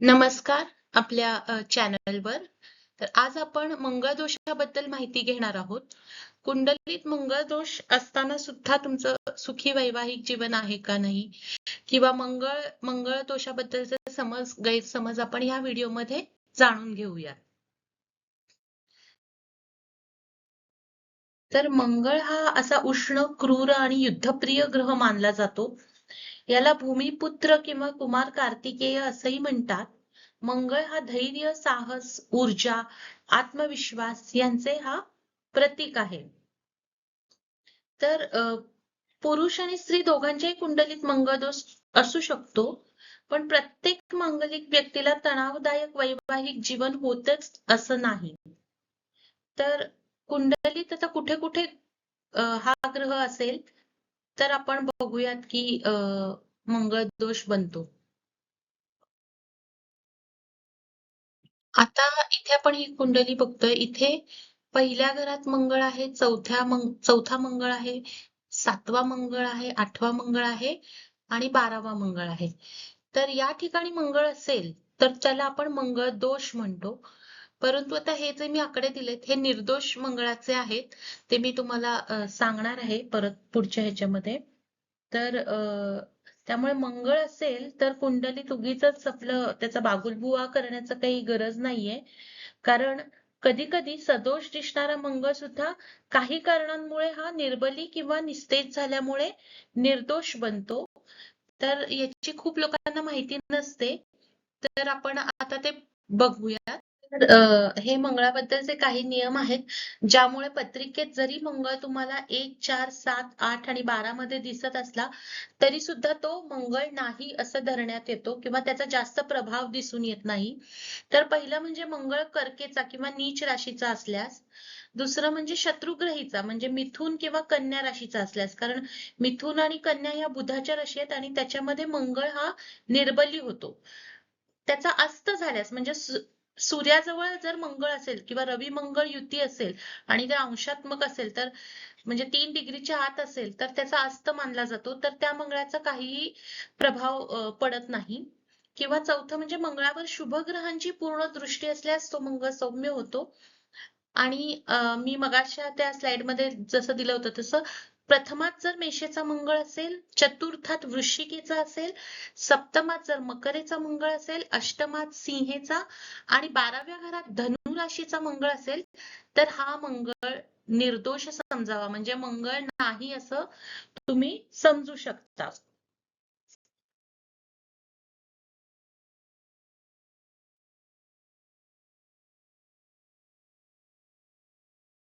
नमस्कार आपल्या चॅनलवर तर आज आपण मंगळ दोषाबद्दल माहिती घेणार आहोत. कुंडलीत मंगळ दोष असताना सुद्धा तुमचं सुखी वैवाहिक जीवन आहे का नाही? किंवा मंगळ मंगळ दोषाबद्दलचे समज गैरसमज आपण या व्हिडिओमध्ये जाणून घेऊया. तर मंगळ हा असा उष्ण क्रूर आणि युद्धप्रिय ग्रह मानला जातो. याला भूमिपुत्र किंवा कुमार कार्तिकेय असंही म्हणतात. मंगळ हा धैर्य साहस ऊर्जा आत्मविश्वास यांचे हा प्रतीक आहे. तर पुरुष आणि स्त्री दोघांच्याही कुंडलीत मंगळ दोष असू शकतो पण प्रत्येक मांगलिक व्यक्तीला तणावदायक वैवाहिक जीवन होतच असं नाही. तर कुंडलीत आता कुठे कुठे हा ग्रह असेल तर आपण बघूयात की मंगळ दोष बनतो. आता इथे आपण ही कुंडली बघतोय. इथे पहिल्या घरात मंगळ आहे चौथ्या मंग चौथा मंगळ आहे सातवा मंगळ आहे आठवा मंगळ आहे आणि बारावा मंगळ आहे. तर या ठिकाणी मंगळ असेल तर त्याला आपण मंगळ दोष म्हणतो. परंतु आता हे जे मी आकडे दिलेत हे निर्दोष मंगळाचे आहेत ते मी तुम्हाला सांगणार आहे परत पुढच्या ह्याच्यामध्ये. तर त्यामुळे मंगळ असेल तर कुंडलीत उगीच आपलं त्याचा बागुलबुवा करण्याचं काही गरज नाहीये. कारण कधी कधी सदोष दिसणारा मंगळ सुद्धा काही कारणांमुळे हा निर्बली किंवा निस्तेज झाल्यामुळे निर्दोष बनतो. तर याची खूप लोकांना माहिती नसते. तर आपण आता ते बघूयात. हे मंगळाबद्दलचे काही नियम आहेत ज्यामुळे पत्रिकेत जरी मंगळ तुम्हाला एक चार सात आठ आणि बारा मध्ये दिसत असला तरी सुद्धा तो मंगळ नाही असं धरण्यात येतो किंवा त्याचा जास्त प्रभाव दिसून येत नाही. तर पहिलं म्हणजे मंगळ कर्केचा किंवा नीच राशीचा असल्यास दुसरं म्हणजे शत्रुग्रहीचा म्हणजे मिथून किंवा कन्या राशीचा असल्यास कारण मिथून आणि कन्या ह्या बुधाच्या राशी आहेत आणि त्याच्यामध्ये मंगळ हा निर्बली होतो. त्याचा अस्त झाल्यास म्हणजे सूर्याजवळ जर मंगळ असेल किंवा रवी मंगळ युती असेल आणि ते अंशात्मक असेल तर म्हणजे तीन डिग्रीच्या आत असेल तर त्याचा अस्त मानला जातो. तर त्या मंगळाचा काहीही प्रभाव पडत नाही. किंवा चौथं म्हणजे मंगळावर शुभ ग्रहांची पूर्ण दृष्टी असल्यास तो मंगळ सौम्य होतो. आणि मी मगाच्या त्या स्लाइडमध्ये जसं दिलं होतं तसं प्रथमात जर मेषेचा मंगळ असेल चतुर्थात वृश्चिकेचा असेल सप्तमात जर मकरेचा मंगळ असेल अष्टमात सिंहेचा आणि बाराव्या घरात धनु राशीचा मंगळ असेल तर हा मंगळ निर्दोष समजावा. म्हणजे मंगळ नाही असं तुम्ही समजू शकता.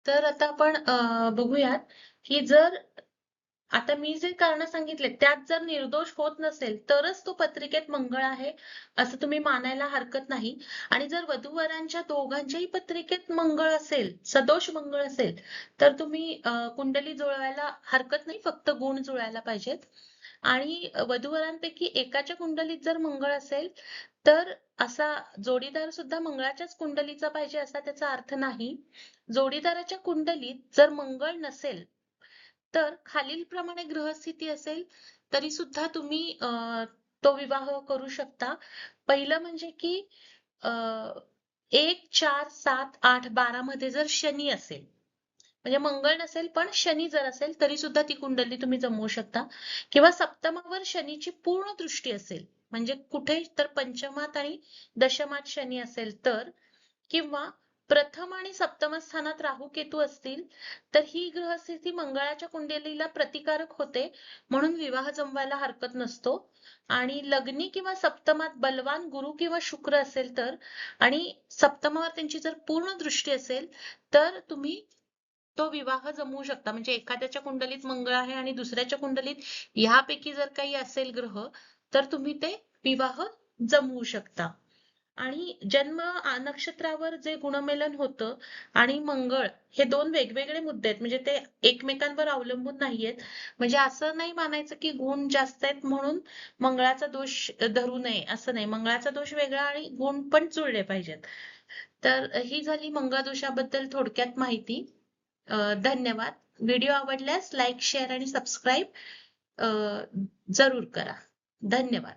तर आता आपण बघूयात. की जर आता मी जे कारण सांगितले त्यात जर निर्दोष होत नसेल तरच तो पत्रिकेत मंगळ आहे असं तुम्ही मानायला हरकत नाही. आणि जर वधूवरांच्या दोघांच्याही पत्रिकेत मंगळ असेल सदोष मंगळ असेल तर तुम्ही कुंडली जुळवायला हरकत नाही फक्त गुण जुळायला पाहिजेत. आणि वधूवरांपैकी एकाच्या कुंडलीत जर मंगळ असेल तर असा जोडीदार सुद्धा मंगळाच्याच कुंडलीचा पाहिजे असा त्याचा अर्थ नाही. जोडीदाराच्या कुंडलीत जर मंगळ नसेल तर खालील प्रमाणे ग्रहस्थिती असेल तरी सुद्धा तुम्ही तो विवाह करू शकता. पहिलं म्हणजे की एक चार सात आठ बारा मध्ये जर शनी असेल म्हणजे मंगळ नसेल पण शनी जर असेल तरी सुद्धा ती कुंडली तुम्ही जमवू शकता. किंवा सप्तमावर शनीची पूर्ण दृष्टी असेल म्हणजे कुठे तर पंचमात आणि दशमात शनी असेल तर किंवा प्रथम आणि सप्तम स्थानात राहू केतू असतील तर ही ग्रहस्थिती मंगळाच्या कुंडलीला प्रतिकारक होते म्हणून विवाह जमवायला हरकत नसतो. आणि लग्नी किंवा सप्तमात बलवान गुरु किंवा शुक्र असेल तर आणि सप्तमावर त्यांची जर पूर्ण दृष्टी असेल तर तुम्ही तो विवाह जमवू शकता. म्हणजे एखाद्याच्या कुंडलीत मंगळ आहे आणि दुसऱ्याच्या कुंडलीत ह्यापैकी जर काही असेल ग्रह तर तुम्ही ते विवाह जमवू शकता. आणि जन्म नक्षत्रावर जे गुणमेलन होतं आणि मंगळ हे दोन वेगवेगळे मुद्दे आहेत. म्हणजे ते एकमेकांवर अवलंबून नाहीयेत. म्हणजे असं नाही मानायचं की गुण जास्त आहेत म्हणून मंगळाचा दोष धरू नये. असं नाही. मंगळाचा दोष वेगळा आणि गुण पण जुळले पाहिजेत. तर ही झाली मंगळ दोषाबद्दल थोडक्यात माहिती. धन्यवाद. व्हिडिओ आवडल्यास लाईक शेअर आणि सबस्क्राईब जरूर करा. धन्यवाद.